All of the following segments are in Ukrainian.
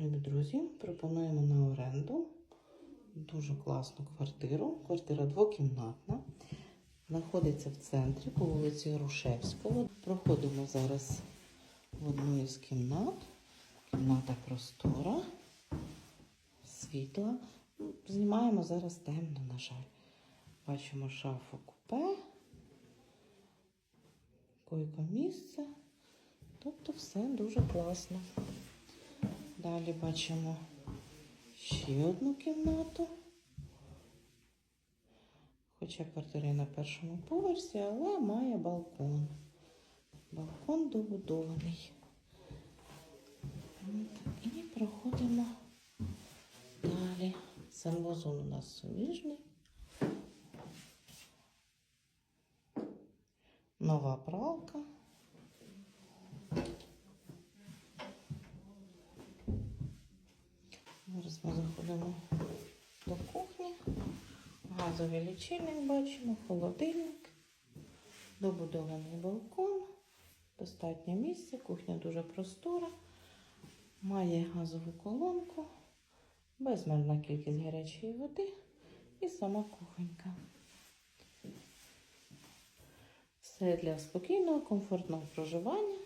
Любі друзі, пропонуємо на оренду дуже класну квартиру. Квартира двокімнатна. Знаходиться в центрі по вулиці Грушевського. Проходимо зараз в одну із кімнат. Кімната простора, світла. Ну, Знімаємо зараз темно, на жаль. Бачимо шафу купе, койко місце. Тобто все дуже класно. Далі бачимо ще одну кімнату. Хоча квартира на першому поверсі, але має балкон. Балкон добудований. І проходимо далі. Санвузол у нас суміжний. Нова пралка. Зараз ми заходимо до кухні. Газовий лічильник бачимо, холодильник, добудований балкон, достатньо місця, кухня дуже простора, має газову колонку, безмежна кількість гарячої води і сама кухонька. Все для спокійного, комфортного проживання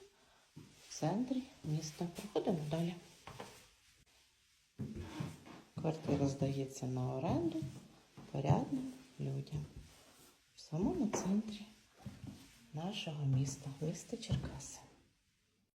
в центрі міста. Проходимо далі. Квартира здається на оренду порядним людям в самому центрі нашого міста, міста Черкаси.